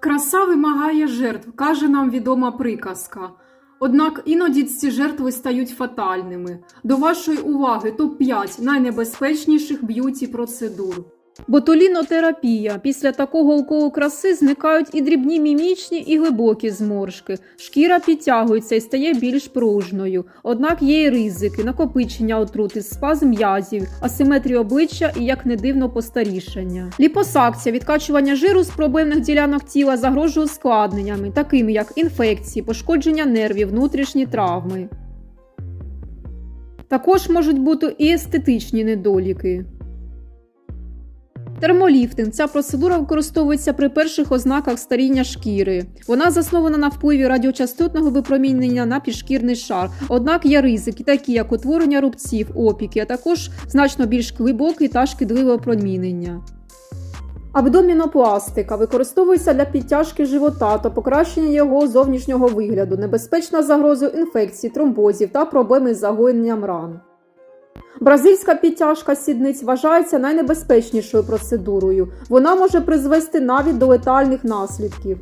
Краса вимагає жертв, каже нам відома приказка. Однак іноді ці жертви стають фатальними. До вашої уваги топ-5 найнебезпечніших б'юті процедур. Ботулінотерапія. Після такого уколу краси зникають і дрібні мімічні, і глибокі зморшки. Шкіра підтягується і стає більш пружною. Однак є й ризики, накопичення отрути, спазм м'язів, асиметрія обличчя і, як не дивно, постарішання. Ліпосакція, відкачування жиру з проблемних ділянок тіла загрожує ускладненнями, такими як інфекції, пошкодження нервів, внутрішні травми. Також можуть бути і естетичні недоліки. Термоліфтинг. Ця процедура використовується при перших ознаках старіння шкіри. Вона заснована на впливі радіочастотного випромінення на підшкірний шар. Однак є ризики, такі як утворення рубців, опіки, а також значно більш глибоке та шкідливе опромінення. Абдомінопластика використовується для підтяжки живота та покращення його зовнішнього вигляду, небезпечна загрозою інфекцій, тромбозів та проблеми з загоєнням ран. Бразильська підтяжка сідниць вважається найнебезпечнішою процедурою. Вона може призвести навіть до летальних наслідків.